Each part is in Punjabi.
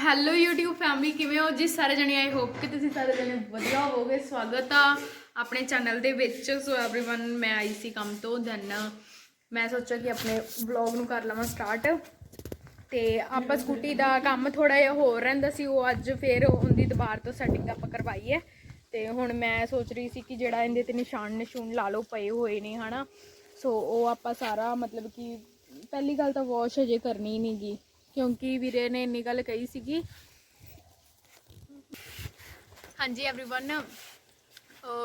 ਹੈਲੋ YouTube ਫੈਮਿਲੀ ਕਿਵੇਂ ਹੋ ਜੀ ਸਾਰੇ ਜਣੇ ਆਈ ਹੋਪ ਕਿ ਤੁਸੀਂ ਸਾਰੇ ਜਣੇ ਵਧੀਆ ਹੋਵੋਗੇ ਸਵਾਗਤ ਆ ਆਪਣੇ ਚੈਨਲ ਦੇ ਵਿੱਚ ਸੋ एवरीवन ਮੈਂ ਆਈ ਸੀ ਕੰਮ ਤੋਂ ਦੈਨ ਮੈਂ ਸੋਚਿਆ ਕਿ ਆਪਣੇ ਵਲੌਗ ਨੂੰ ਕਰ ਲਵਾਂ ਸਟਾਰਟ ਤੇ ਆਪਾਂ ਸਕੂਟੀ ਦਾ ਕੰਮ ਥੋੜਾ ਜਿਹਾ ਹੋਰ ਰਹਿੰਦਾ ਸੀ ਉਹ ਅੱਜ ਫੇਰ ਉਹਦੀ ਦੁਬਾਰ ਤੋਂ ਸੈਟਿੰਗ ਆਪਾਂ ਕਰਵਾਈ ਹੈ ਤੇ ਹੁਣ ਮੈਂ ਸੋਚ ਰਹੀ ਸੀ ਕਿ ਜਿਹੜਾ ਇਹਦੇ ਤੇ ਨਿਸ਼ਾਨ ਨਿਸ਼ੂਨ ਲਾ ਲਓ ਪਏ ਹੋਏ ਨੇ ਹਨਾ ਸੋ ਉਹ ਆਪਾਂ ਸਾਰਾ ਮਤਲਬ ਕਿ ਪਹਿਲੀ ਗੱਲ ਤਾਂ ਵਾਸ਼ ਅਜੇ ਕਰਨੀ ਨਹੀਂਗੀ ਕਿਉਂਕਿ ਵੀਰੇ ਨੇ ਇੰਨੀ ਗੱਲ ਕਹੀ ਸੀਗੀ ਹਾਂਜੀ एवरीवन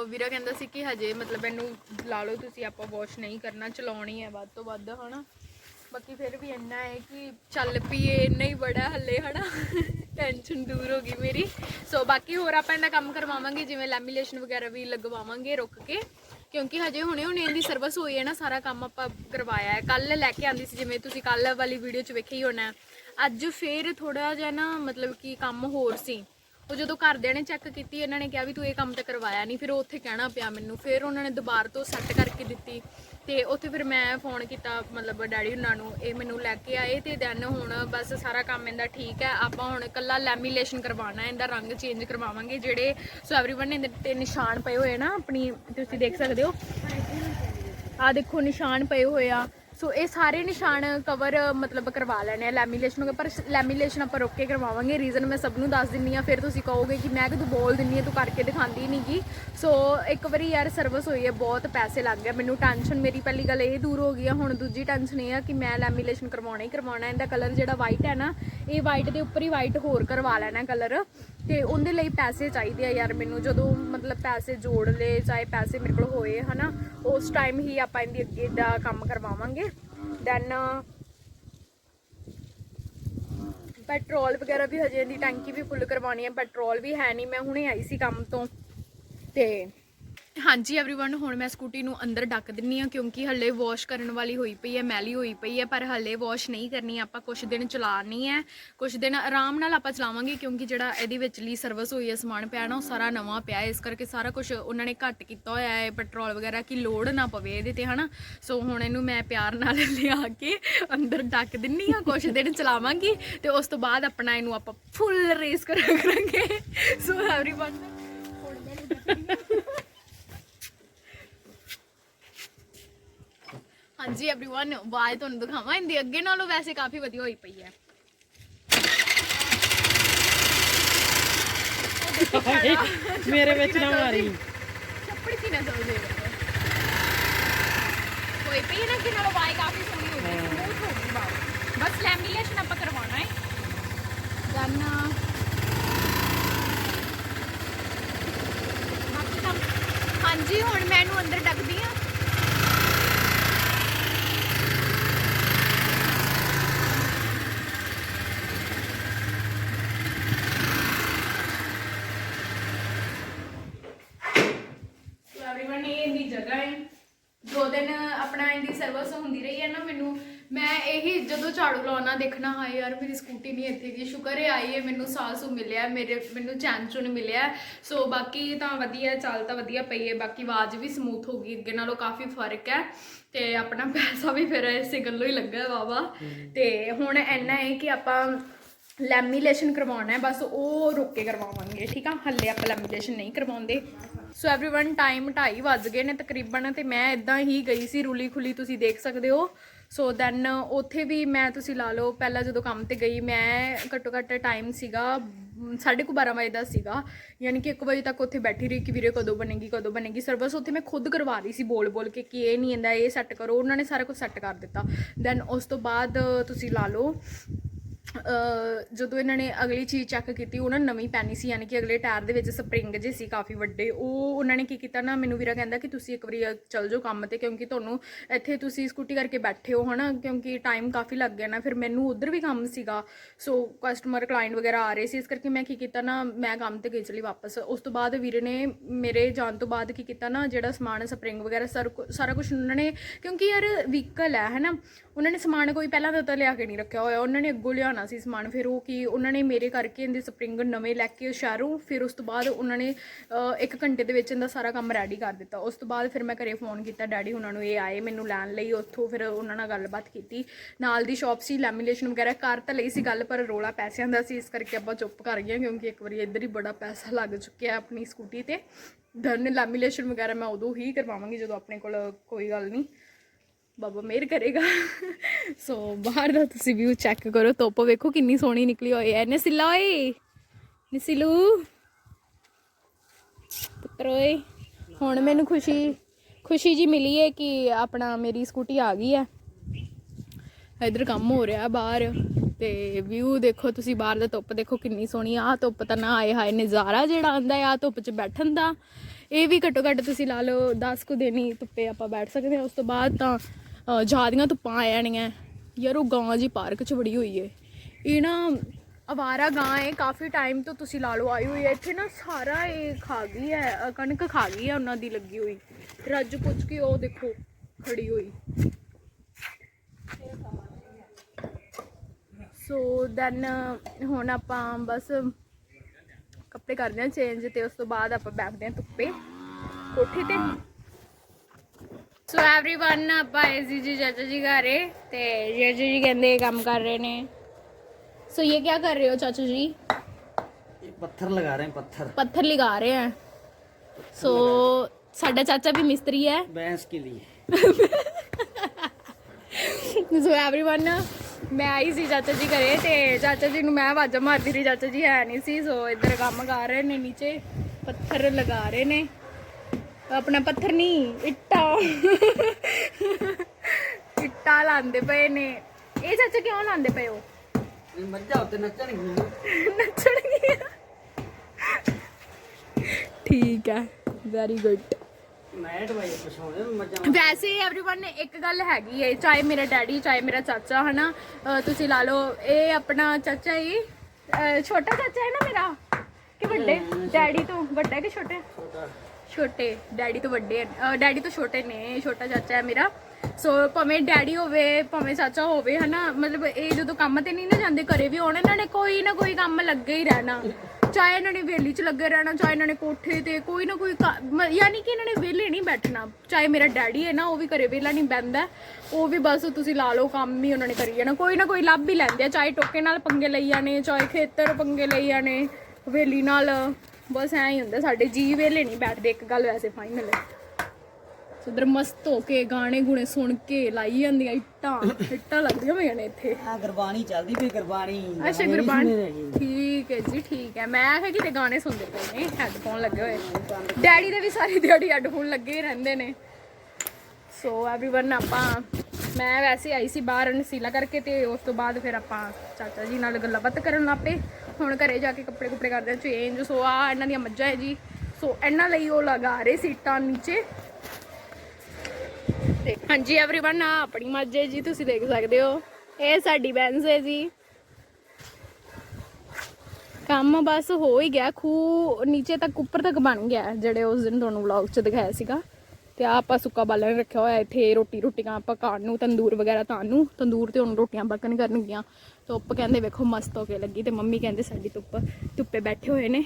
ਵੀਰਾ ਕਹਿੰਦਾ ਸੀ ਕਿ ਹਜੇ ਮਤਲਬ ਇਹਨੂੰ ਲਾ ਲਓ ਤੁਸੀਂ ਆਪਾਂ ਵਾਸ਼ ਨਹੀਂ ਕਰਨਾ ਚਲਾਉਣੀ ਹੈ ਵੱਧ ਤੋਂ ਵੱਧ ਹਨਾ ਬਾਕੀ ਫਿਰ ਵੀ ਇੰਨਾ ਹੈ ਕਿ ਚੱਲ ਪਈਏ ਇੰਨਾ ਹੀ ਬੜਾ ਹੱਲੇ ਹਨਾ ਟੈਨਸ਼ਨ ਦੂਰ ਹੋ ਗਈ ਮੇਰੀ ਸੋ ਬਾਕੀ ਹੋਰ ਆਪਾਂ ਇਹਦਾ ਕੰਮ ਕਰਵਾਵਾਂਗੇ ਜਿਵੇਂ ਲੈਮੀਨੇਸ਼ਨ ਵਗੈਰਾ ਵੀ ਲਗਵਾਵਾਂਗੇ ਰੁੱਕ ਕੇ ਕਿਉਂਕਿ ਹਜੇ ਹੁਣੇ ਹੁਣੇ ਇਹਦੀ ਸਰਵਿਸ ਹੋਈ ਹੈ ਨਾ, ਸਾਰਾ ਕੰਮ ਆਪਾਂ ਕਰਵਾਇਆ ਹੈ। ਕੱਲ ਲੈ ਕੇ ਆਂਦੀ ਸੀ, ਜਿਵੇਂ ਤੁਸੀਂ ਕੱਲ ਵਾਲੀ ਵੀਡੀਓ 'ਚ ਵੇਖਿਆ ਹੀ ਹੋਣਾ। ਅੱਜ ਫੇਰ ਥੋੜਾ ਜਿਹਾ ਨਾ ਮਤਲਬ ਕਿ ਕੰਮ ਹੋਰ ਸੀ। ਉਹ ਜਦੋਂ ਘਰਦਿਆਂ ਨੇ ਚੈੱਕ ਕੀਤੀ ਇਹਨਾਂ ਨੇ ਕਿਹਾ ਵੀ ਤੂੰ ਇਹ ਕੰਮ ਤਾਂ ਕਰਵਾਇਆ ਨਹੀਂ ਫਿਰ ਉਹ ਉੱਥੇ ਕਹਿਣਾ ਪਿਆ ਮੈਨੂੰ ਫਿਰ ਉਹਨਾਂ ਨੇ ਦੁਬਾਰਾ ਤੋਂ ਸੈੱਟ ਕਰਕੇ ਦਿੱਤੀ ਤੇ ਉੱਥੇ ਫਿਰ ਮੈਂ ਫੋਨ ਕੀਤਾ ਮਤਲਬ ਡੈਡੀ ਉਹਨਾਂ ਨੂੰ ਇਹ ਮੈਨੂੰ ਲੈ ਕੇ ਆਏ ਤੇ ਦੈਨ ਹੁਣ ਬਸ ਸਾਰਾ ਕੰਮ ਇਹਦਾ ਠੀਕ ਹੈ ਆਪਾਂ ਹੁਣ ਕੱਲਾ ਲੈਮੀਨੇਸ਼ਨ ਕਰਵਾਉਣਾ ਹੈ ਇਹਦਾ ਰੰਗ ਚੇਂਜ ਕਰਵਾਵਾਂਗੇ ਜਿਹੜੇ ਸੋ एवरीवन ਇਹਦੇ ਤੇ ਨਿਸ਼ਾਨ ਪਏ ਹੋਏ ਨਾ ਆਪਣੀ ਤੁਸੀਂ ਦੇਖ ਸਕਦੇ ਹੋ ਆ ਦੇਖੋ ਨਿਸ਼ਾਨ ਪਏ ਹੋਏ ਆ ਸੋ ਇਹ ਸਾਰੇ ਨਿਸ਼ਾਨ ਕਵਰ ਮਤਲਬ ਕਰਵਾ ਲੈਣੇ ਆ ਲੈਮੀਨੇਸ਼ਨ ਹੋ ਪਰ ਲੈਮੀਨੇਸ਼ਨ ਆਪਾਂ ਰੁੱਕ ਕੇ ਕਰਵਾਵਾਂਗੇ। ਰੀਜ਼ਨ ਮੈਂ ਸਭ ਨੂੰ ਦੱਸ ਦਿੰਨੀ ਆ, ਫਿਰ ਤੁਸੀਂ ਕਹੋਗੇ ਕਿ ਮੈਂ ਕਿ ਤੂੰ ਬੋਲ ਦਿੰਨੀ ਆ, ਤੂੰ ਕਰਕੇ ਦਿਖਾਉਂਦੀ ਨਹੀਂਗੀ ਸੋ ਇੱਕ ਵਾਰੀ ਯਾਰ ਸਰਵਿਸ ਹੋਈ ਹੈ ਬਹੁਤ ਪੈਸੇ ਲੱਗ ਗਏ। ਮੈਨੂੰ ਟੈਨਸ਼ਨ ਮੇਰੀ ਪਹਿਲੀ ਗੱਲ ਇਹ ਦੂਰ ਹੋ ਗਈ ਆ, ਹੁਣ ਦੂਜੀ ਟੈਨਸ਼ਨ ਇਹ ਆ ਕਿ ਮੈਂ ਲੈਮੀਨੇਸ਼ਨ ਕਰਵਾਉਣਾ ਹੀ ਕਰਵਾਉਣਾ ਇਹਦਾ ਕਲਰ ਜਿਹੜਾ ਵਾਈਟ ਹੈ ਨਾ, ਇਹ ਵਾਈਟ ਦੇ ਉੱਪਰ ਹੀ ਵਾਈਟ ਹੋਰ ਕਰਵਾ ਲੈਣਾ ਕਲਰ ਤੇ ਉਹਦੇ ਲਈ ਪੈਸੇ ਚਾਹੀਦੇ ਆ ਯਾਰ ਮੈਨੂੰ, ਜਦੋਂ ਮਤਲਬ ਪੈਸੇ ਜੋੜ ਲਏ, ਚਾਹੇ ਪੈਸੇ ਮੇਰੇ ਕੋਲ ਹੋਏ, ਹਨਾ, ਉਸ ਟਾਈਮ ਹੀ ਆਪਾਂ ਇਹਦੀ ਅੱਗੇ ਦਾ ਕੰਮ ਕਰਵਾਵਾਂਗੇ। ਦੈਨ ਪੈਟਰੋਲ ਵਗੈਰਾ ਵੀ ਹਜੇ ਇਹਦੀ ਟੈਂਕੀ ਵੀ ਫੁੱਲ ਕਰਵਾਉਣੀ ਹੈ ਪੈਟਰੋਲ ਵੀ ਹੈ ਨਹੀਂ ਮੈਂ ਹੁਣੇ ਆਈ ਸੀ ਕੰਮ ਤੋਂ। ਤੇ ਹਾਂਜੀ एवरीवन ਹੁਣ ਮੈਂ ਸਕੂਟੀ ਨੂੰ ਅੰਦਰ ਡੱਕ ਦਿੰਨੀ ਆ ਕਿਉਂਕਿ ਹੱਲੇ ਵਾਸ਼ ਕਰਨ ਵਾਲੀ ਹੋਈ ਪਈ ਹੈ ਮੈਲੀ ਹੋਈ ਪਈ ਹੈ ਪਰ ਹੱਲੇ ਵਾਸ਼ ਨਹੀਂ ਕਰਨੀ ਆਪਾਂ ਕੁਝ ਦਿਨ ਚਲਾਣੀ ਹੈ ਕੁਝ ਦਿਨ ਆਰਾਮ ਨਾਲ ਆਪਾਂ ਚਲਾਵਾਂਗੇ ਕਿਉਂਕਿ ਜਿਹੜਾ ਇਹਦੀ ਵਿਚਲੀ ਸਰਵਿਸ ਹੋਈ ਹੈ ਸਮਾਨ ਪਿਆ ਨਾ ਉਹ ਸਾਰਾ ਨਵਾਂ ਪਿਆ ਹੈ ਇਸ ਕਰਕੇ ਸਾਰਾ ਕੁਝ ਉਹਨਾਂ ਨੇ ਘੱਟ ਕੀਤਾ ਹੋਇਆ ਹੈ ਪੈਟਰੋਲ ਵਗੈਰਾ ਕਿ ਲੋਡ ਨਾ ਪਵੇ ਇਹਦੇ ਤੇ ਹਨਾ ਸੋ ਹੁਣ ਇਹਨੂੰ ਮੈਂ ਪਿਆਰ ਨਾਲ ਲਿਆ ਕੇ ਅੰਦਰ ਡੱਕ ਦਿੰਨੀ ਆ ਕੁਝ ਦਿਨ ਚਲਾਵਾਂਗੀ ਤੇ ਉਸ ਤੋਂ ਬਾਅਦ ਆਪਣਾ ਇਹਨੂੰ ਆਪਾਂ ਫੁੱਲ ਰੇਸ ਕਰਿਆ ਕਰਾਂਗੇ ਸੋ एवरीवन ਹਾਂਜੀ एवरीवन ਆਵਾਜ਼ ਤੁਹਾਨੂੰ ਦਿਖਾਵਾਂ ਇਹਦੀ ਅੱਗੇ ਨਾਲੋਂ ਵੈਸੇ ਕਾਫੀ ਵਧੀਆ ਹੋਈ ਪਈ ਹੈ ਮੇਰੇ ਵਿੱਚ ਨਾ ਮਾਰੀ ਛੱਪੜ ਕੀ ਨਾ ਸਮਝੇ ਕੋਈ ਪਈ ਨਾ ਕਿ ਨਾਲੋਂ ਆਵਾਜ਼ ਕਾਫੀ ਸੋਹਣੀ ਹੋ ਗਈ ਸਮੂਥ ਹੋ ਗਈ ਬਾਤ ਬਸ ਲੈਮੀਨੇਸ਼ਨ ਆਪਾਂ ਕਰਵਾਉਣਾ ਹੈ ਦਨ ਬਾਕੀ ਕੰਮ ਹਾਂਜੀ ਹੁਣ ਮੈਂ ਇਹਨੂੰ ਅੰਦਰ ਦੋ ਦਿਨ ਆਪਣਾ ਇਹਦੀ ਸਰਵਿਸ ਹੁੰਦੀ ਰਹੀ ਹੈ ਨਾ ਮੈਨੂੰ ਮੈਂ ਇਹੀ ਜਦੋਂ ਝਾੜੂ ਲਾਉਣਾ ਦੇਖਣਾ ਹਾਏ ਯਾਰ ਮੇਰੀ ਸਕੂਟੀ ਨਹੀਂ ਇੱਥੇ ਗਈ ਸ਼ੁਕਰ ਹੈ ਆਈ ਹੈ ਮੈਨੂੰ ਸਾਹ ਸੂ ਮਿਲਿਆ ਮੇਰੇ ਮੈਨੂੰ ਚੈਨ ਚੁਣ ਮਿਲਿਆ ਸੋ ਬਾਕੀ ਤਾਂ ਵਧੀਆ ਚੱਲ ਤਾਂ ਵਧੀਆ ਪਈ ਹੈ ਬਾਕੀ ਆਵਾਜ਼ ਵੀ ਸਮੂਥ ਹੋ ਗਈ ਅੱਗੇ ਨਾਲੋਂ ਕਾਫੀ ਫ਼ਰਕ ਹੈ ਤੇ ਆਪਣਾ ਪੈਸਾ ਵੀ ਫਿਰ ਇਸੇ ਗੱਲੋਂ ਹੀ ਲੱਗਾ ਵਾਵਾ ਤੇ ਹੁਣ ਇੰਨਾ ਹੈ ਕਿ ਆਪਾਂ ਲੈਮੀਨੇਸ਼ਨ ਕਰਵਾਉਣਾ ਹੈ ਬਸ ਉਹ ਰੁੱਕ ਕੇ ਕਰਵਾਵਾਂਗੇ ਠੀਕ ਆ? ਹੱਲੇ ਆਪਾਂ ਲੈਮੀਨੇਸ਼ਨ ਨਹੀਂ ਕਰਵਾਉਂਦੇ। ਸੋ एवरीवन ਟਾਈਮ 2:30 ਵੱਜ ਗਏ ਨੇ ਤਕਰੀਬਨ ਤੇ ਮੈਂ ਇਦਾਂ ਹੀ ਗਈ ਸੀ ਰੁਲੀ ਖੁਲੀ ਤੁਸੀਂ ਦੇਖ ਸਕਦੇ ਹੋ ਸੋ ਦੈਨ ਉੱਥੇ ਵੀ ਮੈਂ ਤੁਸੀਂ ਲਾ ਲਓ ਪਹਿਲਾਂ ਜਦੋਂ ਕੰਮ ਤੇ ਗਈ ਮੈਂ ਘੱਟੋ ਘੱਟ ਟਾਈਮ ਸੀਗਾ 12:30 ਵਜੇ ਦਾ ਸੀਗਾ ਯਾਨੀ ਕਿ 1 ਵਜੇ ਤੱਕ ਉੱਥੇ ਬੈਠੀ ਰਹੀ ਕਿ ਵੀਰੇ ਕਦੋਂ ਬਣੇਗੀ ਕਦੋਂ ਬਣੇਗੀ ਸਰਵਿਸ ਉੱਥੇ ਮੈਂ ਖੁਦ ਕਰਵਾ ਰਹੀ ਸੀ ਬੋਲ ਬੋਲ ਕੇ ਕਿ ਇਹ ਨਹੀਂ ਆਂਦਾ ਇਹ ਸੈੱਟ ਕਰੋ ਉਹਨਾਂ ਨੇ ਸਾਰਾ ਕੁਝ ਸੈੱਟ ਕਰ ਦਿੱਤਾ ਦੈਨ ਉਸ ਤੋਂ ਬਾਅਦ ਤੁਸੀਂ ਲਾ ਲਓ ਅਹ ਜਦੋਂ ਇਹਨਾਂ ਨੇ ਅਗਲੀ ਚੀਜ਼ ਚੈੱਕ ਕੀਤੀ, ਉਹ ਨਾ ਨਵੀਂ ਪੈਣੀ ਸੀ, ਯਾਨੀ ਕਿ ਅਗਲੇ ਟਾਇਰ ਦੇ ਵਿੱਚ ਸਪਰਿੰਗ ਜੇ ਸੀ ਕਾਫੀ ਵੱਡੇ, ਉਹ ਉਹਨਾਂ ਨੇ ਕੀ ਕੀਤਾ ਨਾ, ਮੈਨੂੰ ਵੀਰਾ ਕਹਿੰਦਾ ਕਿ ਤੁਸੀਂ ਇੱਕ ਵਾਰੀ ਚੱਲ ਜਾਓ ਕੰਮ ਤੇ, ਕਿਉਂਕਿ ਤੁਹਾਨੂੰ ਇੱਥੇ ਤੁਸੀਂ ਸਕੂਟੀ ਕਰਕੇ ਬੈਠੇ ਹੋ, ਹਨਾ, ਕਿਉਂਕਿ ਟਾਈਮ ਕਾਫੀ ਲੱਗ ਗਿਆ ਨਾ, ਫਿਰ ਮੈਨੂੰ ਉਧਰ ਵੀ ਕੰਮ ਸੀਗਾ ਸੋ ਕਸਟਮਰ ਕਲਾਇੰਟ ਵਗੈਰਾ ਆ ਰਹੇ ਸੀ, ਇਸ ਕਰਕੇ ਮੈਂ ਕੀ ਕੀਤਾ ਨਾ, ਮੈਂ ਕੰਮ ਤੇ ਗਈ ਚਲੀ ਵਾਪਸ। ਉਸ ਤੋਂ ਬਾਅਦ ਵੀਰੇ ਨੇ ਮੇਰੇ ਜਾਣ ਤੋਂ ਬਾਅਦ ਕੀ ਕੀਤਾ ਨਾ, ਜਿਹੜਾ ਸਮਾਨ ਸਪਰਿੰਗ ਵਗੈਰਾ, ਸਾਰ- ਸਾਰਾ ਕੁਝ ਉਹਨਾਂ ਨੇ, ਕਿਉਂਕਿ ਯਾਰ ਵਹੀਕਲ ਹੈ, ਹਨਾ ਉਹਨਾਂ ਨੇ ਸਮਾਨ ਕੋਈ ਪਹਿਲਾਂ ਤਾਂ ਤਾਂ ਲਿਆ ਕੇ ਨਹੀਂ ਰੱਖਿਆ ਹੋਇਆ। ਉਹਨਾਂ ਨੇ ਅੱਗੋਂ ਲਿਆਉਣਾ ਸੀ ਸਮਾਨ, ਫਿਰ ਉਹ ਕੀ, ਉਹਨਾਂ ਨੇ ਮੇਰੇ ਕਰਕੇ ਇਹਦੇ ਸਪਰਿੰਗ ਨਵੇਂ ਲੈ ਕੇ ਸ਼ਹਿਰੋਂ ਫਿਰ ਉਸ ਤੋਂ ਬਾਅਦ ਉਹਨਾਂ ਨੇ ਇੱਕ ਘੰਟੇ ਦੇ ਵਿੱਚ ਇਹਦਾ ਸਾਰਾ ਕੰਮ ਰੈਡੀ ਕਰ ਦਿੱਤਾ। ਉਸ ਤੋਂ ਬਾਅਦ ਫਿਰ ਮੈਂ ਘਰੇ ਫੋਨ ਕੀਤਾ ਡੈਡੀ ਉਹਨਾਂ ਨੂੰ ਇਹ ਆਏ, ਮੈਨੂੰ ਲੈਣ ਲਈ। ਉੱਥੋਂ ਫਿਰ ਉਹਨਾਂ ਨਾਲ ਗੱਲਬਾਤ ਕੀਤੀ। ਨਾਲ ਦੀ ਸ਼ਾਪ ਸੀ ਲੈਮੀਨੇਸ਼ਨ ਵਗੈਰਾ ਕਰ ਤਾਂ ਲਈ ਸੀ ਗੱਲ, ਪਰ ਰੋਲਾ ਪੈਸਿਆਂ ਦਾ ਸੀ, ਇਸ ਕਰਕੇ ਆਪਾਂ ਚੁੱਪ ਕਰ ਗਏ ਕਿਉਂਕਿ ਇੱਕ ਵਾਰੀ ਇੱਧਰ ਹੀ ਬੜਾ ਪੈਸਾ ਲੱਗ ਚੁੱਕਿਆ ਆਪਣੀ ਸਕੂਟੀ ਤੇ। ਦਰਨ ਲੈਮੀਨੇਸ਼ਨ ਵਗੈਰਾ ਮੈਂ ਉਦੋਂ ਹੀ ਕਰਵਾਵਾਂਗੀ, ਜਦੋਂ ਆਪਣੇ ਕੋਲ ਕੋਈ ਗੱਲ ਨਹੀਂ। ਬਾਬਾ ਮਿਹਰ ਕਰੇਗਾ। ਸੋ ਬਾਹਰ ਦਾ ਤੁਸੀਂ ਵਿਊ ਚੈੱਕ ਕਰੋ, ਧੁੱਪ ਵੇਖੋ ਕਿੰਨੀ ਸੋਹਣੀ ਨਿਕਲੀ ਹੋਈ ਹੈ। ਨਸਿਲਾ ਓਏ, ਨਸਿਲੂ। ਪੁੱਤਰ ਹੁਣ ਮੈਨੂੰ ਖੁਸ਼ੀ ਖੁਸ਼ੀ ਜੀ ਮਿਲੀ ਹੈ ਕਿ ਆਪਣਾ ਮੇਰੀ ਸਕੂਟੀ ਆ ਗਈ ਹੈ। ਇਧਰ ਕੰਮ ਹੋ ਰਿਹਾ ਬਾਹਰ ਤੇ ਵਿਊ ਦੇਖੋ ਤੁਸੀਂ ਬਾਹਰ ਦਾ ਧੁੱਪ ਦੇਖੋ ਕਿੰਨੀ ਸੋਹਣੀ ਆ। ਆਹ ਧੁੱਪ ਤਾਂ ਨਾ ਆਏ ਹਾਏ, ਨਜ਼ਾਰਾ ਜਿਹੜਾ ਆਂਦਾ ਆ ਧੁੱਪ 'ਚ ਬੈਠਣ ਦਾ। ਇਹ ਵੀ ਘੱਟੋ ਘੱਟ ਤੁਸੀਂ ਲਾ ਲਓ 10 ਕੁ ਦਿਨ ਹੀ ਧੁੱਪੇ ਆਪਾਂ ਬੈਠ ਸਕਦੇ ਹਾਂ। ਉਸ ਤੋਂ ਬਾਅਦ ਤਾਂ ਅ, ਧੁੱਪਾਂ ਆ ਜਾਣੀਆਂ ਯਾਰ ਉਹ ਗਾਂ ਜੀ ਪਾਰਕ 'ਚ ਬੜੀ ਹੋਈ ਏ। ਇਹ ਨਾ ਅਵਾਰਾ ਗਾਂ ਏ ਕਾਫੀ ਟਾਈਮ ਤੋਂ ਤੁਸੀਂ ਲਾ ਲਓ ਆਈ ਹੋਈ ਹੈ ਇੱਥੇ ਨਾ ਸਾਰਾ ਇਹ ਖਾ ਗਈ ਹੈ ਕਣਕ ਖਾ ਗਈ ਹੈ ਉਹਨਾਂ ਦੀ ਲੱਗੀ ਹੋਈ। ਰੱਜ ਪੁੱਛ ਕੇ ਉਹ ਦੇਖੋ ਖੜੀ ਹੋਈ। ਸੋ ਦੈਨ ਹੁਣ ਆਪਾਂ ਬਸ ਕੱਪੜੇ ਕਰਦੇ ਹਾਂ ਚੇਂਜ ਤੇ ਉਸ ਤੋਂ ਬਾਅਦ ਆਪਾਂ ਬੈਠਦੇ ਹਾਂ ਧੁੱਪੇ। ਕੋਠੇ ਤੇ। ਸੋ एवरीवन ਆਪਾਂ ਐਸੀ ਜੀ ਚਾਚਾ ਜੀ ਘਰੇ ਤੇ ਚਾਚਾ ਜੀ ਕਹਿੰਦੇ ਕੰਮ ਕਰ ਰਹੇ ਨੇ ਸੋ ਇਹ ਕੀ ਕਰ ਰਹੇ ਹੋ ਚਾਚਾ ਜੀ ये पत्थर लगा रहे हैं पत्थर ਪੱਥਰ ਲਗਾ ਰਹੇ ਹੈ ਸੋ ਸਾਡਾ ਚਾਚਾ ਵੀ ਮਿਸਤਰੀ ਹੈ भैंस के लिए ਸੋ एवरीवन ਮੈਂ ਆਈ ਸੀ ਚਾਚਾ ਜੀ ਘਰੇ ਤੇ ਚਾਚਾ ਜੀ ਨੂੰ ਮੈਂ ਆਵਾਜ਼ਾਂ ਮਾਰਦੀ ਰਹੀ ਚਾਚਾ ਜੀ ਹੈ ਨਹੀਂ ਸੀ ਸੋ ਇੱਧਰ ਕੰਮ ਕਰ ਰਹੇ ਨੇ ਨੀਚੇ ਪੱਥਰ ਲਗਾ ਰਹੇ ਨੇ ਆਪਣਾ ਪੱਥਰ ਨਹੀਂ ਇੱਟਾਂ ਇੱਟਾਂ ਲਾਉਂਦੇ ਪਏ ਨੇ ਇਹ ਚਾਚਾ ਕਿਉਂ ਲਾਉਂਦੇ ਪਏ ਹੋ मज्जा होते नचन ਨੱਚਣਗੇ ਠੀਕ ਹੈ ਵੈਰੀ ਗੁੱਡ मैट भाई पछाने मज्जा ਵੈਸੇ एवरीवन ਇੱਕ ਗੱਲ ਹੈਗੀ ਹੈ ਚਾਹੇ ਮੇਰਾ ਡੈਡੀ ਚਾਹੇ ਮੇਰਾ ਚਾਚਾ ਹਨਾ ਅਹ ਤੁਸੀਂ ਲਾ ਲਓ ਇਹ ਆਪਣਾ ਚਾਚਾ ਹੀ ਅਹ ਛੋਟਾ ਚਾਚਾ ਹੈ ਨਾ ਮੇਰਾ ਕਿ ਵੱਡੇ ਡੈਡੀ ਤੋਂ ਵੱਡਾ ਹੈ ਕਿ ਛੋਟਾ ਹੈ? छोटा ਛੋਟੇ ਡੈਡੀ ਤੋਂ ਵੱਡੇ ਡੈਡੀ ਤੋਂ ਛੋਟੇ ਨੇ, ਛੋਟਾ ਚਾਚਾ ਹੈ ਮੇਰਾ। ਸੋ ਭਾਵੇਂ ਡੈਡੀ ਹੋਵੇ, ਭਾਵੇਂ ਚਾਚਾ ਹੋਵੇ, ਹਨਾ, ਮਤਲਬ ਇਹ ਜਦੋਂ ਕੰਮ ਤੇ ਨਹੀਂ ਨਾ ਜਾਂਦੇ ਘਰੇ ਵੀ ਆਉਣ ਇਹਨਾਂ ਨੇ ਕੋਈ ਨਾ ਕੋਈ ਕੰਮ ਲੱਗੇ ਹੀ ਰਹਿਣਾ। ਚਾਹੇ ਇਹਨਾਂ ਨੇ ਵੇਲੀ 'ਚ ਲੱਗੇ ਰਹਿਣਾ, ਚਾਹੇ ਇਹਨਾਂ ਨੇ ਕੋਠੇ ਤੇ ਕੋਈ ਨਾ ਕੋਈ ਕ- ਯਾਨੀ ਕਿ ਇਹਨਾਂ ਨੇ ਵਿਹਲੇ ਨਹੀਂ ਬੈਠਣਾ। ਚਾਹੇ ਮੇਰਾ ਡੈਡੀ ਹੈ ਨਾ, ਉਹ ਵੀ ਘਰੇ ਵਿਹਲਾ ਨਹੀਂ ਬੈੰਦਾ ਉਹ ਵੀ ਬਸ ਤੁਸੀਂ ਲਾ ਲਓ ਕੰਮ ਹੀ ਉਹਨਾਂ ਨੇ ਕਰੀ ਜਾਣਾ। ਕੋਈ ਨਾ ਕੋਈ ਲੱਭ ਹੀ ਲੈਂਦੇ ਆ, ਚਾਹੇ ਟੋਕੇ ਨਾਲ ਪੰਗੇ ਲਈ ਜਾਣੇ, ਚਾਹੇ ਖੇਤਰ ਪੰਗੇ ਲਈ ਜਾਣੇ ਵੇਲੀ ਨਾਲ। ਬਸ ਐਂ ਹੀ ਹੁੰਦਾ ਸਾਡੇ ਜੀ ਵੇਲੇ ਨਹੀਂ ਬੈਠਦੇ ਇੱਕ ਗੱਲ ਵੈਸੇ ਫਾਈਨਲ ਸੁਦਰ ਮਸਤ ਹੋ ਕੇ ਗਾਣੇ ਗੁਣੇ ਸੁਣ ਕੇ ਲਾਈ ਜਾਂਦੀਆਂ ਇੱਟਾਂ ਇੱਟਾਂ ਲੱਗਦੀਆਂ ਪਈਆਂ ਨੇ ਇੱਥੇ हाँ गुरबानी चलती भी गुरबानी ਅੱਛਾ ਗੁਰਬਾਣੀ ਠੀਕ ਹੈ ਜੀ ਠੀਕ ਹੈ ਮੈਂ ਆਖਿਆ ਕਿਤੇ ਗਾਣੇ ਸੁਣਦੇ ਪਏ ਨੇ ਹੈੱਡਫੋਨ ਲੱਗੇ ਹੋਏ ਡੈਡੀ ਦੇ ਵੀ ਸਾਰੀ ਦਿਹਾੜੀ ਹੈੱਡਫੋਨ ਲੱਗੇ ਹੀ ਰਹਿੰਦੇ ਨੇ ਸੋ एवरीवन ਆਪਾਂ ਮੈਂ ਵੈਸੇ ਆਈ ਸੀ ਬਾਹਰ ਨਸੀਲਾ ਕਰਕੇ ਤੇ ਉਸ ਤੋਂ ਬਾਅਦ ਫਿਰ ਆਪਾਂ ਚਾਚਾ ਜੀ ਨਾਲ ਗੱਲਾਂ ਬਾਤ ਕਰਨ ਲੱਪੇ ਹੁਣ ਘਰੇ ਜਾ ਕੇ ਕੱਪੜੇ ਕੁਪੜੇ ਕਰਦੇ ਚੇਂਜ ਸੋ ਆ ਇਹਨਾਂ ਦੀਆਂ ਮੱਝਾਂ ਹੈ ਜੀ ਸੋ ਇਹਨਾਂ ਲਈ ਉਹ ਲਗਾ ਰਹੇ ਸੀਟਾਂ ਨੀਚੇ ਤੇ ਹਾਂਜੀ एवरीवन ਆ ਆਪਣੀ ਮੱਝ ਹੈ ਜੀ ਤੁਸੀਂ ਦੇਖ ਸਕਦੇ ਹੋ ਇਹ ਸਾਡੀ ਬੈਂਸ ਹੈ ਜੀ ਕੰਮ ਬਸ ਹੋ ਹੀ ਗਿਆ ਖੂ ਨੀਚੇ ਤੱਕ ਉੱਪਰ ਤੱਕ ਬਣ ਗਿਆ ਹੈ, ਜਿਹੜੇ ਉਸ ਦਿਨ ਤੁਹਾਨੂੰ ਵਲੌਗ 'ਚ ਦਿਖਾਇਆ ਸੀਗਾ ਤੇ ਆ ਆਪਾਂ ਸੁੱਕਾ ਬਾਲਣ ਰੱਖਿਆ ਹੋਇਆ ਇੱਥੇ ਰੋਟੀ ਰੋਟੀਆਂ ਪਕਾਉਣ ਨੂੰ ਤੰਦੂਰ ਵਗੈਰਾ ਤਾਂ ਨੂੰ ਤੰਦੂਰ ਤੇ ਹੁਣ ਰੋਟੀਆਂ ਪੱਕਣ ਕਰਨਗੀਆਂ ਧੁੱਪ ਕਹਿੰਦੇ ਵੇਖੋ ਮਸਤ ਹੋ ਕੇ ਲੱਗੀ ਤੇ ਮੰਮੀ ਕਹਿੰਦੇ ਸਾਡੀ ਧੁੱਪ ਧੁੱਪੇ ਬੈਠੇ ਹੋਏ ਨੇ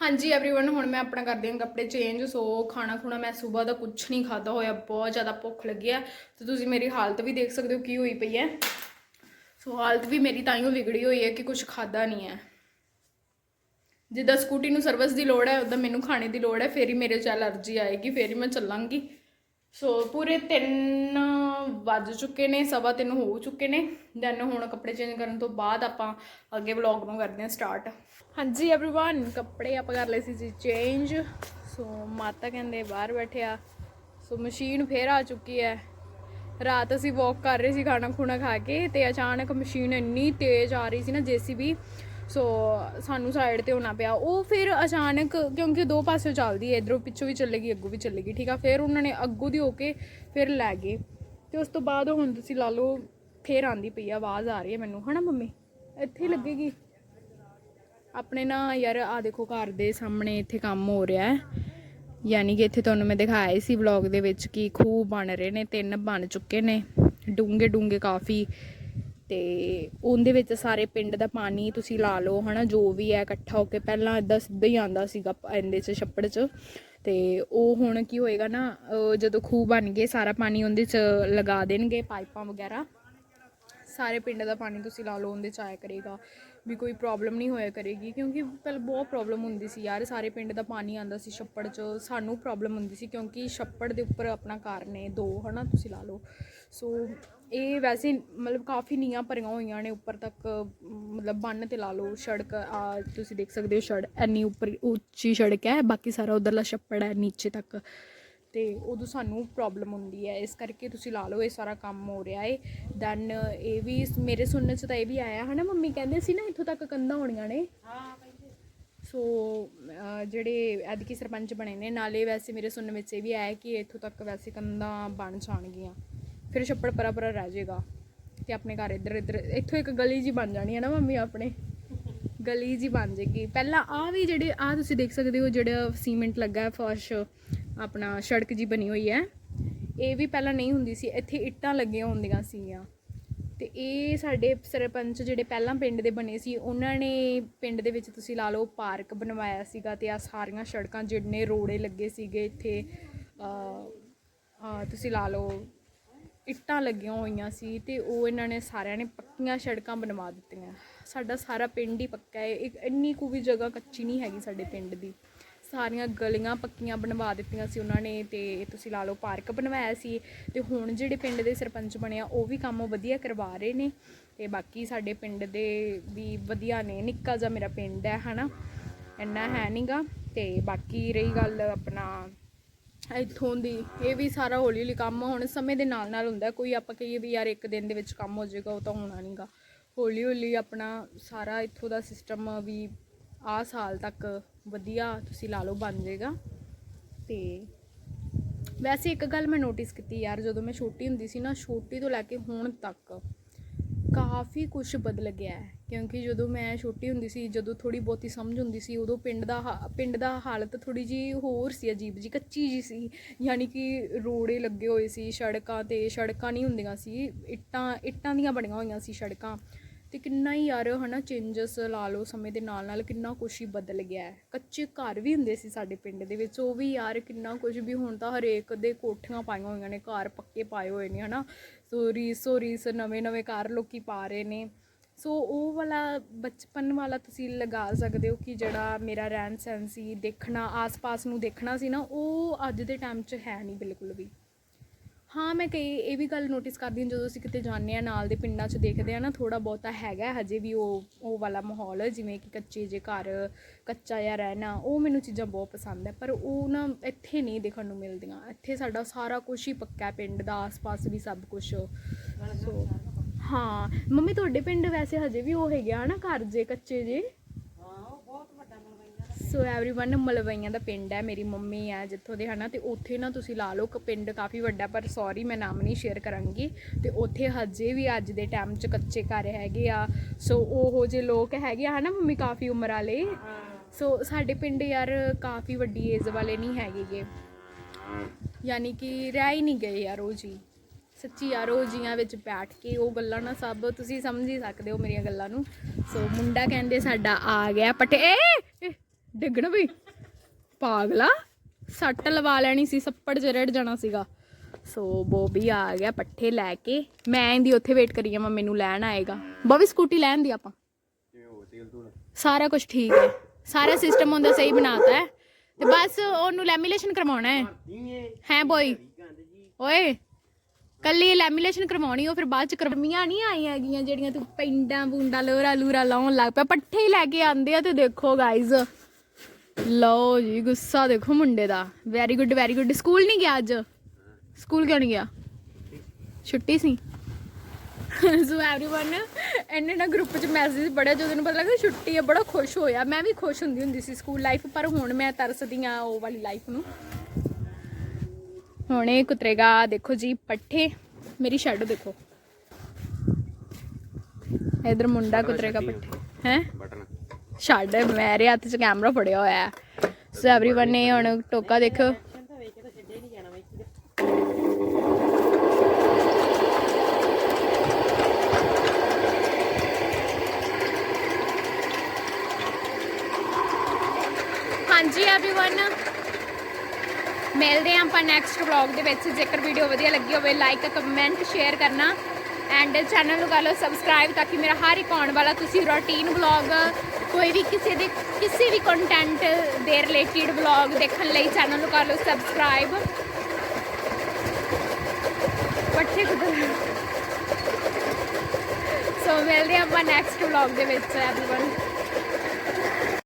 ਹਾਂਜੀ एवरीवन ਹੁਣ ਮੈਂ ਆਪਣਾ ਕਰਦੀ ਹਾਂ ਕੱਪੜੇ ਚੇਂਜ ਸੋ ਖਾਣਾ ਖੁਣਾ ਮੈਂ ਸਵੇਰ ਦਾ ਕੁਝ ਨਹੀਂ ਖਾਦਾ ਹੋਇਆ ਬਹੁਤ ਜ਼ਿਆਦਾ ਭੁੱਖ ਲੱਗੀ ਹੈ ਤੇ ਤੁਸੀਂ ਮੇਰੀ ਹਾਲਤ ਵੀ ਦੇਖ ਸਕਦੇ ਹੋ ਕੀ ਹੋਈ ਪਈ ਹੈ ਸੋ ਹਾਲਤ ਵੀ ਮੇਰੀ ਤਾਈਓ ਵਿਗੜੀ ਹੋਈ ਹੈ ਕਿ ਕੁਝ ਖਾਦਾ ਨਹੀਂ ਹੈ ਜਿੱਦਾਂ ਸਕੂਟੀ ਨੂੰ ਸਰਵਿਸ ਦੀ ਲੋੜ ਹੈ ਉਦਾਂ ਮੈਨੂੰ ਖਾਣੇ ਦੀ ਲੋੜ ਹੈ ਫੇਰ ਹੀ ਮੇਰੇ 'ਚ ਐਲਰਜੀ ਆਏਗੀ ਫੇਰ ਹੀ ਮੈਂ ਚੱਲਾਂਗੀ ਸੋ ਪੂਰੇ 3 ਵੱਜ ਚੁੱਕੇ ਨੇ ਸਵਾ ਤਿੰਨ ਹੋ ਚੁੱਕੇ ਨੇ ਦੈਨ ਹੁਣ ਕੱਪੜੇ ਚੇਂਜ ਕਰਨ ਤੋਂ ਬਾਅਦ ਆਪਾਂ ਅੱਗੇ ਵਲੌਗ ਨੂੰ ਕਰਦੇ ਹਾਂ ਸਟਾਰਟ ਹਾਂਜੀ एवरीवन ਕੱਪੜੇ ਆਪਾਂ ਕਰ ਲਏ ਸੀ ਜੀ ਚੇਂਜ ਸੋ ਮਾਤਾ ਕਹਿੰਦੇ ਬਾਹਰ ਬੈਠਿਆ ਸੋ ਮਸ਼ੀਨ ਫੇਰ ਆ ਚੁੱਕੀ ਹੈ ਰਾਤ ਅਸੀਂ ਵਾਕ ਕਰ ਰਹੇ ਸੀ ਖਾਣਾ ਖੁਣਾ ਖਾ ਕੇ ਤੇ ਅਚਾਨਕ ਮਸ਼ੀਨ ਇੰਨੀ ਤੇਜ਼ ਆ ਰਹੀ ਸੀ ਨਾ ਜੀਸੀਬੀ ਸੋ ਸਾਨੂੰ ਸਾਈਡ ਤੇ ਹੋਣਾ ਪਿਆ। ਉਹ ਫਿਰ ਅਚਾਨਕ ਕਿਉਂਕਿ ਦੋ ਪਾਸੇ ਚੱਲਦੀ ਹੈ, ਇਧਰੋਂ ਪਿੱਛੋਂ ਵੀ ਚੱਲੇਗੀ, ਅੱਗੋਂ ਵੀ ਚੱਲੇਗੀ, ਠੀਕ ਆ? ਫਿਰ ਉਹਨਾਂ ਨੇ ਅੱਗੋਂ ਦੀ ਹੋ ਕੇ ਫਿਰ ਲੈ ਗਏ। ਤੇ ਉਸ ਤੋਂ ਬਾਅਦ ਹੁਣ ਤੁਸੀਂ ਲਾ ਲਓ, ਫੇਰ ਆਂਦੀ ਪਈ ਆਵਾਜ਼ ਆ ਰਹੀ ਹੈ ਮੈਨੂੰ। ਹਨਾ ਮੰਮੀ? ਇੱਥੇ ਲੱਗੇਗੀ। ਆਪਣੇ ਨਾ ਯਾਰ ਆ ਦੇਖੋ ਘਰ ਦੇ ਸਾਹਮਣੇ ਇੱਥੇ ਕੰਮ ਹੋ ਰਿਹਾ ਹੈ। ਯਾਨੀ ਕਿ ਇੱਥੇ ਤੁਹਾਨੂੰ ਮੈਂ ਦਿਖਾਇਆ ਹੀ ਸੀ ਵਲੌਗ ਦੇ ਵਿੱਚ ਕਿ ਖੂਹ ਬਣ ਰਹੇ ਨੇ, ਤਿੰਨ ਬਣ ਚੁੱਕੇ ਨੇ। ਡੂੰਗੇ ਡੂੰਗੇ ਕਾਫੀ ਤੇ ਉਹਦੇ ਵਿੱਚ ਸਾਰੇ ਪਿੰਡ ਦਾ ਪਾਣੀ ਤੁਸੀਂ ਲਾ ਲਓ, ਹਨਾ, ਜੋ ਵੀ ਹੈ ਇਕੱਠਾ ਹੋ ਕੇ, ਪਹਿਲਾਂ ਇਦਾਂ ਸਿੱਧਾ ਹੀ ਆਂਦਾ ਸੀਗਾ ਇਹਦੇ 'ਚ, ਛੱਪੜ 'ਚ। ਤੇ ਉਹ ਹੁਣ ਕੀ ਹੋਏਗਾ ਨਾ ਜਦੋਂ ਖੂਹ ਬਣ ਗਏ, ਸਾਰਾ ਪਾਣੀ ਉਹਦੇ 'ਚ ਲਗਾ ਦੇਣਗੇ, ਪਾਈਪਾਂ ਵਗੈਰਾ। ਸਾਰੇ ਪਿੰਡ ਦਾ ਪਾਣੀ ਤੁਸੀਂ ਲਾ ਲਓ, ਉਹਦੇ ਚ ਆਇਆ ਕਰੇਗਾ। ਵੀ ਕੋਈ ਪ੍ਰੋਬਲਮ ਨਹੀਂ ਹੋਇਆ ਕਰੇਗੀ, ਕਿਉਂਕਿ ਪਹਿਲਾਂ ਬਹੁਤ ਪ੍ਰੋਬਲਮ ਹੁੰਦੀ ਸੀ ਯਾਰ। ਸਾਰੇ ਪਿੰਡ ਦਾ ਪਾਣੀ ਆਂਦਾ ਸੀ ਛੱਪੜ 'ਚ, ਸਾਨੂੰ ਪ੍ਰੋਬਲਮ ਹੁੰਦੀ ਸੀ, ਕਿਉਂਕਿ ਛੱਪੜ ਦੇ ਉੱਪਰ ਆਪਣਾ ਘਰ ਨੇ, ਦੋ, ਹਨਾ, ਤੁਸੀਂ ਲਾ ਲਓ। ਸੋ ਇਹ ਵੈਸੇ ਮਤਲਬ ਕਾਫੀ ਨੀਆਂ ਭਰੀਆਂ ਹੋਈਆਂ ਨੇ ਉੱਪਰ ਤੱਕ ਮਤਲਬ ਬੰਨ ਤੇ ਲਾ ਲਓ ਸੜਕ ਆ ਤੁਸੀਂ ਦੇਖ ਸਕਦੇ ਹੋ ਸੜਕ ਐਨੀ ਉੱਪਰ ਉੱਚੀ ਸੜਕ ਹੈ ਬਾਕੀ ਸਾਰਾ ਉਧਰਲਾ ਛੱਪੜ ਹੈ ਨੀਚੇ ਤੱਕ। ਤੇ ਉਦੋਂ ਸਾਨੂੰ ਪ੍ਰੋਬਲਮ ਹੁੰਦੀ ਹੈ। ਇਸ ਕਰਕੇ ਤੁਸੀਂ ਲਾ ਲਓ ਇਹ ਸਾਰਾ ਕੰਮ ਹੋ ਰਿਹਾ ਏ ਦੈਨ ਇਹ ਵੀ ਮੇਰੇ ਸੁਣਨ ਚ ਤਾਂ ਇਹ ਵੀ ਆਇਆ ਹਨਾ ਮੰਮੀ? ਕਹਿੰਦੇ ਸੀ ਨਾ ਇੱਥੋਂ ਤੱਕ ਕੰਧਾਂ ਹੋਣੀਆਂ ਨੇ। ਸੋ। ਜਿਹੜੇ ਐਦਕੀ ਸਰਪੰਚ ਬਣੇ ਨੇ ਨਾਲੇ ਵੈਸੇ ਮੇਰੇ ਸੁਣਨ ਵਿੱਚ ਇਹ ਵੀ ਆਇਆ ਕਿ ਇੱਥੋਂ ਤੱਕ ਵੈਸੇ ਕੰਧਾਂ ਬਣ ਜਾਣਗੀਆਂ। ਫਿਰ ਛੱਪੜ ਪਰਾ ਪਰਾ ਰਹਿ ਜਾਏਗਾ ਤੇ ਆਪਣੇ ਘਰ ਇੱਧਰ ਇੱਧਰ ਇੱਥੋਂ ਇੱਕ ਗਲੀ ਜੀ ਬਣ ਜਾਣੀ ਹੈ ਨਾ ਮੰਮੀ ਆਪਣੇ। ਗਲੀ ਜੀ ਬਣ ਜੇਗੀ ਪਹਿਲਾਂ ਆ ਵੀ ਜਿਹੜੇ ਆ ਤੁਸੀਂ ਦੇਖ ਸਕਦੇ ਹੋ ਜਿਹੜਾ ਸੀਮੈਂਟ ਲੱਗਾ ਹੈ, ਫਰਸ਼, ਆਪਣਾ ਸੜਕ ਜੀ ਬਣੀ ਹੋਈ ਹੈ। ਇਹ ਵੀ ਪਹਿਲਾਂ ਨਹੀਂ ਹੁੰਦੀ ਸੀ, ਇੱਥੇ ਇੱਟਾਂ ਲੱਗੀਆਂ ਹੁੰਦੀਆਂ ਸੀਗੀਆਂ। ਤੇ ਇਹ ਸਾਡੇ ਸਰਪੰਚ ਜਿਹੜੇ ਪਹਿਲਾਂ ਪਿੰਡ ਦੇ ਬਣੇ ਸੀ, ਉਹਨਾਂ ਨੇ ਪਿੰਡ ਦੇ ਵਿੱਚ ਤੁਸੀਂ ਲਾ ਲਓ ਪਾਰਕ ਬਣਵਾਇਆ ਸੀਗਾ ਤੇ ਆ ਸਾਰੀਆਂ ਸੜਕਾਂ ਜਿੰਨੇ ਰੋੜੇ ਲੱਗੇ ਸੀਗੇ ਇੱਥੇ ਤੁਸੀਂ ਲਾ ਲਓ ਇੱਟਾਂ ਲੱਗੀਆਂ ਹੋਈਆਂ ਸੀ ਤੇ ਉਹ ਇਹਨਾਂ ਨੇ ਸਾਰਿਆਂ ਨੇ ਪੱਕੀਆਂ ਸੜਕਾਂ ਬਣਵਾ ਦਿੱਤੀਆਂ। ਸਾਡਾ ਸਾਰਾ ਪਿੰਡ ਹੀ ਪੱਕਾ ਹੈ। ਇੱਕ ਇੰਨੀ ਕੁ ਵੀ ਜਗ੍ਹਾ ਕੱਚੀ ਨਹੀਂ ਹੈਗੀ ਸਾਡੇ ਪਿੰਡ ਦੀ। ਸਾਰੀਆਂ ਗਲੀਆਂ ਪੱਕੀਆਂ ਬਣਵਾ ਦਿੱਤੀਆਂ ਸੀ ਉਹਨਾਂ ਨੇ ਤੇ ਤੁਸੀਂ ਲਾ ਲਓ ਪਾਰਕ ਬਣਵਾਇਆ ਸੀ ਤੇ ਹੁਣ ਜਿਹੜੇ ਪਿੰਡ ਦੇ ਸਰਪੰਚ ਬਣੇ ਆ, ਉਹ ਵੀ ਕੰਮ ਵਧੀਆ ਕਰਵਾ ਰਹੇ ਨੇ ਤੇ ਬਾਕੀ ਸਾਡੇ ਪਿੰਡ ਦੇ ਵੀ ਵਧੀਆ ਨੇ। ਨਿੱਕਾ ਜਿਹਾ ਮੇਰਾ ਪਿੰਡ ਹੈ, ਹਨਾ? ਇੰਨਾ ਹੈ ਨਹੀਂਗਾ ਤੇ ਬਾਕੀ ਰਹੀ ਗੱਲ ਆਪਣਾ ਇੱਥੋਂ ਦੀ। ਇਹ ਵੀ ਸਾਰਾ ਹੌਲੀ ਹੌਲੀ ਕੰਮ ਹੁਣ ਸਮੇਂ ਦੇ ਨਾਲ ਨਾਲ ਹੁੰਦਾ। ਕੋਈ ਆਪਾਂ ਕਹੀਏ ਵੀ ਯਾਰ ਇੱਕ ਦਿਨ ਦੇ ਵਿੱਚ ਕੰਮ ਹੋ ਜਾਏਗਾ, ਉਹ ਤਾਂ ਹੋਣਾ ਨਹੀਂਗਾ ਹੌਲੀ ਹੌਲੀ ਆਪਣਾ ਸਾਰਾ ਇੱਥੋਂ ਦਾ ਸਿਸਟਮ ਵੀ ਆਹ ਸਾਲ ਤੱਕ ਵਧੀਆ ਤੁਸੀਂ ਲਾ ਲਓ, ਬਣ ਜਾਏਗਾ। ਤੇ ਵੈਸੇ ਇੱਕ ਗੱਲ ਮੈਂ ਨੋਟਿਸ ਕੀਤੀ ਯਾਰ, ਜਦੋਂ ਮੈਂ ਛੋਟੀ ਹੁੰਦੀ ਸੀ ਨਾ, ਛੋਟੀ ਤੋਂ ਲੈ ਕੇ ਹੁਣ ਤੱਕ ਕਾਫੀ ਕੁਝ ਬਦਲ ਗਿਆ ਹੈ, ਕਿਉਂਕਿ ਜਦੋਂ ਮੈਂ ਛੋਟੀ ਹੁੰਦੀ ਸੀ, ਜਦੋਂ ਥੋੜੀ ਬਹੁਤੀ ਸਮਝ ਹੁੰਦੀ ਸੀ, ਉਦੋਂ ਪਿੰਡ ਦਾ ਹਾ- ਪਿੰਡ ਦਾ ਹਾਲਤ ਥੋੜੀ ਜੀ ਹੋਰ ਸੀ, ਅਜੀਬ ਜੀ ਕੱਚੀ ਜੀ ਸੀ, ਯਾਨੀ ਕਿ ਰੋੜੇ ਲੱਗੇ ਹੋਏ ਸੀ, ਸੜਕਾਂ ਤੇ, ਸੜਕਾਂ ਨਹੀਂ ਹੁੰਦੀਆਂ ਸੀ, ਇੱਟਾਂ ਇੱਟਾਂ ਦੀਆਂ ਬਣੀਆਂ ਹੋਈਆਂ ਸੀ ਸੜਕਾਂ। ਤੇ ਕਿੰਨਾ ਹੀ ਯਾਰ, ਹਨਾ ਚੇਂਜਸ ਲਾ ਲਓ ਸਮੇਂ ਦੇ ਨਾਲ ਨਾਲ ਕਿੰਨਾ ਕੁਛ ਹੀ ਬਦਲ ਗਿਆ ਹੈ। ਕੱਚੇ ਘਰ ਵੀ ਹੁੰਦੇ ਸੀ ਸਾਡੇ ਪਿੰਡ ਦੇ ਵਿੱਚ, ਉਹ ਵੀ ਯਾਰ ਕਿੰਨਾ ਕੁਝ ਵੀ ਹੁਣ ਤਾਂ ਹਰੇਕ ਦੇ ਕੋਠੀਆਂ ਪਾਈਆਂ ਹੋਈਆਂ ਨੇ, ਘਰ ਪੱਕੇ ਪਾਏ ਹੋਏ ਨੇ, ਹਨਾ। ਸੋ ਰੀਸ ਸੋ ਰੀਸ ਨਵੇਂ ਨਵੇਂ ਘਰ ਲੋਕੀ ਪਾ ਰਹੇ ਨੇ। ਸੋ ਉਹ ਵਾਲਾ ਬਚਪਨ ਵਾਲਾ ਤੁਸੀਂ ਲਗਾ ਸਕਦੇ ਹੋ ਕਿ ਜਿਹੜਾ ਮੇਰਾ ਰਹਿਣ ਸਹਿਣ ਸੀ, ਦੇਖਣਾ, ਆਸ-ਪਾਸ ਨੂੰ ਦੇਖਣਾ ਸੀ ਨਾ, ਉਹ ਅੱਜ ਦੇ ਟਾਈਮ 'ਚ ਹੈ ਨਹੀਂ ਬਿਲਕੁਲ ਵੀ। ਹਾਂ ਮੈਂ ਕਈ ਇਹ ਵੀ ਗੱਲ ਨੋਟਿਸ ਕਰਦੀ ਹਾਂ ਜਦੋਂ ਅਸੀਂ ਕਿਤੇ ਜਾਂਦੇ ਆ ਨਾਲ ਦੇ ਪਿੰਡਾਂ 'ਚ ਦੇਖਦੇ ਆ ਨਾ ਥੋੜਾ ਬਹੁਤਾ ਹੈਗਾ ਹਜੇ ਵੀ ਉਹ ਉਹ ਵਾਲਾ ਮਾਹੌਲ ਜਿਵੇਂ ਕਿ ਕੱਚੇ ਜੇ ਘਰ ਕੱਚਾ ਜਿਹਾ ਰਹਿਣਾ ਉਹ ਮੈਨੂੰ ਚੀਜ਼ਾਂ ਬਹੁਤ ਪਸੰਦ ਹੈ ਪਰ ਉਹ ਨਾ ਇੱਥੇ ਨਹੀਂ ਦੇਖਣ ਨੂੰ ਮਿਲਦੀਆਂ। ਇੱਥੇ ਸਾਡਾ ਸਾਰਾ ਕੁਝ ਹੀ ਪੱਕਾ ਪਿੰਡ ਦਾ ਆਸ-ਪਾਸ ਵੀ ਸਭ ਕੁਝ ਸੋ ਹਾਂ ਮੰਮੀ ਤੁਹਾਡੇ ਪਿੰਡ ਵੈਸੇ ਹਜੇ ਵੀ ਉਹ ਹੈਗੇ ਆ ਨਾ ਘਰ ਜੇ ਕੱਚੇ ਜੇ? ਸੋ एवरीवन ਮਲਵਈਆਂ ਦਾ ਪਿੰਡ ਹੈ ਮੇਰੀ ਮੰਮੀ ਹੈ ਜਿੱਥੋਂ ਦੇ ਹਨਾ ਤੇ ਉੱਥੇ ਨਾ ਤੁਸੀਂ ਲਾ ਲਓ ਕਿ ਪਿੰਡ ਕਾਫੀ ਵੱਡਾ ਪਰ ਸੌਰੀ ਮੈਂ ਨਾਮ ਨਹੀਂ ਸ਼ੇਅਰ ਕਰਾਂਗੀ ਤੇ ਉੱਥੇ ਹਜੇ ਵੀ ਅੱਜ ਦੇ ਟਾਈਮ 'ਚ ਕੱਚੇ ਘਰ ਹੈਗੇ ਆ ਸੋ ਉਹੋ ਜਿਹੇ ਲੋਕ ਹੈਗੇ ਆ ਹਨਾ ਮੰਮੀ ਕਾਫੀ ਉਮਰ ਵਾਲੇ ਸੋ ਸਾਡੇ ਪਿੰਡ ਯਾਰ ਕਾਫੀ ਵੱਡੀ ਏਜ ਵਾਲੇ ਨਹੀਂ ਹੈਗੇਗੇ ਯਾਨੀ ਕਿ ਰਹਿ ਹੀ ਨਹੀਂ ਗਏ ਯਾਰ ਉਹ ਜੀ ਸੱਚੀ ਯਾਰ ਉਹ ਜੀਆਂ ਵਿੱਚ ਬੈਠ ਕੇ ਉਹ ਗੱਲਾਂ ਨਾ ਸਭ ਤੁਸੀਂ ਸਮਝ ਹੀ ਸਕਦੇ ਹੋ ਮੇਰੀਆਂ ਗੱਲਾਂ ਨੂੰ ਸੋ ਮੁੰਡਾ ਕਹਿੰਦੇ ਸਾਡਾ ਆ ਗਿਆ ਪਟੇ ਏ ਏ, ਡਿੱਗਣਾ ਬਈ। ਪਾਗਲਾ। ਸੱਟ ਲਵਾ ਲੈਣੀ ਸੀ, ਸੱਪੜ ਚ ਰੜ ਜਾਣਾ ਸੀਗਾ। ਸੋ ਬੋਬੀ ਆ ਗਿਆ ਪੱਠੇ ਲੈ ਕੇ। ਮੈਂ ਇਹਦੀ ਉੱਥੇ ਵੇਟ ਕਰੀ ਜਾਵਾਂ, ਮੈਨੂੰ ਲੈਣ ਆਏਗਾ। ਬੋਬੀ ਸਕੂਟੀ ਲੈਣ ਦੀ ਆਪਾਂ। ਸਾਰਾ ਕੁਝ ਠੀਕ ਹੈ। ਸਾਰਾ ਸਿਸਟਮ ਹੁੰਦਾ ਸਹੀ ਬਣਾਤਾ ਹੈ। ਤੇ ਬਸ ਉਹਨੂੰ ਲੈਮੀਨੇਸ਼ਨ ਕਰਵਾਉਣਾ ਹੈ। ਹੈ ਬੋਈ? ਓਏ, ਕੱਲੀ ਲੈਮੀਨੇਸ਼ਨ ਕਰਵਾਉਣੀ, ਉਹ ਫਿਰ ਬਾਅਦ ਚ ਕਰਮੀਆਂ ਨਹੀਂ ਆਈਆਂ ਹੈਗੀਆਂ ਜਿਹੜੀਆਂ ਤੂੰ ਪਿੰਡਾਂ ਬੂੰਡਾ ਲੋਰਾ ਲੂਰਾ ਲਾਉਣ ਲੱਗ ਪਿਆ। ਪੱਠੇ ਲੈ ਕੇ ਆਂਦੇ ਆ ਤੇ ਦੇਖੋ ਗਾਇਜ਼ ਲਓ ਜੀ ਗੁੱਸਾ ਦੇਖੋ ਮੁੰਡੇ ਦਾ very good very good school ਨਹੀਂ ਗਿਆ ਅੱਜ ਸਕੂਲ ਕਿਉਂ ਨਹੀਂ ਗਿਆ ਛੁੱਟੀ ਸੀ ਸੋ एवरीवन ਇਹਨੇ ਨਾ ਗਰੁੱਪ 'ਚ ਮੈਸੇਜ ਪੜਿਆ ਜਦੋਂ ਇਹਨੂੰ ਪਤਾ ਲੱਗਾ ਛੁੱਟੀ ਹੈ ਬੜਾ ਖੁਸ਼ ਹੋਇਆ ਮੈਂ ਵੀ ਖੁਸ਼ ਹੁੰਦੀ ਹੁੰਦੀ ਸੀ ਸਕੂਲ ਲਾਈਫ ਪਰ ਹੁਣ ਮੈਂ ਤਰਸਦੀ ਆ ਉਹ ਵਾਲੀ ਲਾਈਫ ਨੂੰ ਹੁਣ ਇਹ ਕੁਤਰੇਗਾ ਦੇਖੋ ਜੀ ਪੱਠੇ ਮੇਰੀ ਸ਼ੈਡੋ ਦੇਖੋ ਇਧਰ ਮੁੰਡਾ ਕੁਤਰੇਗਾ ਪੱਠੇ ਹੈ ਛੱਡ ਮੇਰੇ ਹੱਥ 'ਚ ਕੈਮਰਾ ਫੜਿਆ ਹੋਇਆ ਹੈ। ਸੋ एवरीवन ਨੇ ਹੁਣ ਟੋਕਾ ਦੇਖੋ। ਹਾਂਜੀ एवरीवन ਮਿਲਦੇ ਆਂ ਆਪਾਂ ਨੈਕਸਟ ਵਲੌਗ ਦੇ ਵਿੱਚ। ਜੇਕਰ ਵੀਡੀਓ ਵਧੀਆ ਲੱਗੀ ਹੋਵੇ ਲਾਈਕ ਕਮੈਂਟ ਸ਼ੇਅਰ ਕਰਨਾ। ਐਂਡ ਚੈਨਲ ਨੂੰ ਕਰ ਲਓ ਸਬਸਕ੍ਰਾਈਬ ਤਾਂ ਕਿ ਮੇਰਾ ਹਰ ਇੱਕ ਆਉਣ ਵਾਲਾ ਤੁਸੀਂ ਰੋਟੀਨ ਵਲੌਗ ਕੋਈ ਵੀ ਕਿਸੇ ਦੇ ਕਿਸੇ ਵੀ ਕੰਟੈਂਟ ਦੇ ਰਿਲੇਟਡ ਵਲੌਗ ਦੇਖਣ ਲਈ ਚੈਨਲ ਨੂੰ ਕਰ ਲਓ ਸਬਸਕ੍ਰਾਈਬ ਪੱਠੇ ਕੁਦਰ ਸੋ ਮਿਲਦੇ ਹਾਂ ਆਪਾਂ ਨੈਕਸਟ ਵਲੌਗ ਦੇ ਵਿੱਚ ਐਵਰੀਵਨ